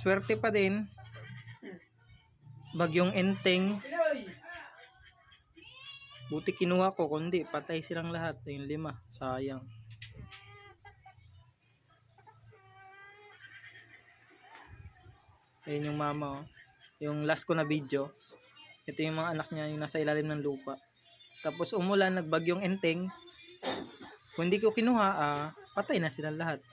Swerte pa din. Bagyong enteng. Buti kinuha ko, kundi patay silang lahat. Yung lima. Sayang. Ayun yung mama, oh. Yung last ko na video. Ito yung mga anak niya, yung nasa ilalim ng lupa. Tapos umulan, nagbagyong enteng. Kung hindi ko kinuha, ah, patay na silang lahat.